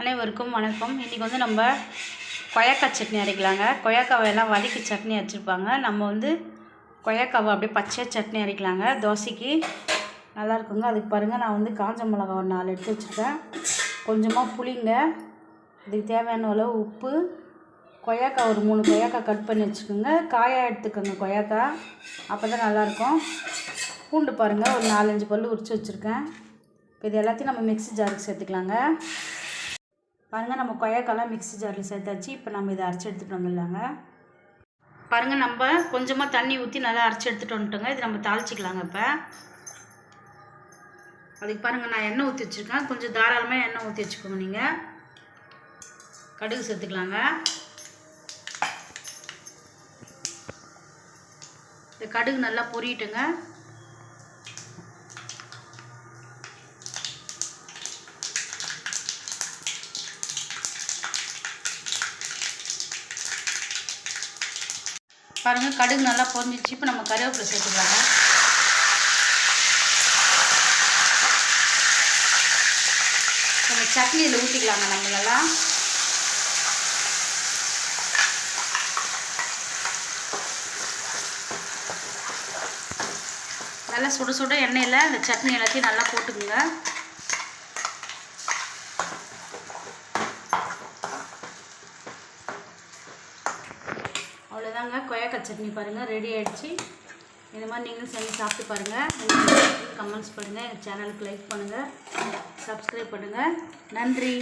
அனைவருக்கும் வணக்கம். இன்றைக்கி வந்து நம்ம கொய்யாக்காய் சட்னி அரைக்கலாங்க. கொய்யாக்காவை எல்லாம் வதக்கி சட்னி அரைச்சிருப்பாங்க. நம்ம வந்து கொய்யாக்காவை அப்படியே பச்சையாக சட்னி அரைக்கலாங்க. தோசைக்கு நல்லா இருக்குங்க. அதுக்கு பாருங்கள் நான் வந்து காஞ்ச மிளகா ஒரு நாலு எடுத்து வச்சுருக்கேன். கொஞ்சமாக புளிங்க. இதுக்கு தேவையான அளவு உப்பு. கொய்யாக்காய் ஒரு மூணு கொய்யாக்காய் கட் பண்ணி வச்சுக்கோங்க. காயாக எடுத்துக்கோங்க கொய்யாக்காய் அப்போ தான் நல்லாயிருக்கும். பூண்டு பாருங்கள் ஒரு நாலஞ்சு பல் உரிச்சு வச்சுருக்கேன். இப்போ இது எல்லாத்தையும் நம்ம மிக்ஸி ஜாருக்கு சேர்த்துக்கலாங்க. பாருங்கள் நம்ம கொய்யாக்காலாம் மிக்ஸி ஜாரில் சேர்த்தாச்சு. இப்போ நம்ம இதை அரைச்சி எடுத்துகிட்டு வந்துடலாங்க. பாருங்கள் நம்ம கொஞ்சமாக தண்ணி ஊற்றி நல்லா அரைச்சி எடுத்துகிட்டு வந்துட்டோங்க. இது நம்ம தாளிச்சிக்கலாங்க இப்போ. அதுக்கு பாருங்கள் நான் எண்ணெய் ஊற்றி வச்சுருக்கேன். கொஞ்சம் தாராளமாக எண்ணெய் ஊற்றி வச்சுக்கோங்க நீங்கள் கடுகு சேர்த்துக்கலாங்க. இந்த கடுகு நல்லா பொரியட்டுங்க. பாருங்கள் கடுகு நல்லா பொரிஞ்சிச்சு இப்போ நம்ம கருவேப்பிலை சேர்த்துக்கலாங்க. நம்ம சட்னியில் ஊற்றிக்கலாங்க நம்மளெல்லாம். நல்லா சுட சுட எண்ணெயில் இந்த சட்னி எல்லாத்தையும் நல்லா போட்டுக்குங்க. அவ்வளோதாங்க கொய்யாக்காய் சட்னி பாருங்கள் ரெடி ஆகிடுச்சு இந்த மாதிரி நீங்களும் செஞ்சு சாப்பிட்டு பாருங்கள் கமெண்ட்ஸ் பண்ணுங்கள் எங்கள் சேனலுக்கு லைக் பண்ணுங்கள் சப்ஸ்கிரைப் பண்ணுங்கள் நன்றி.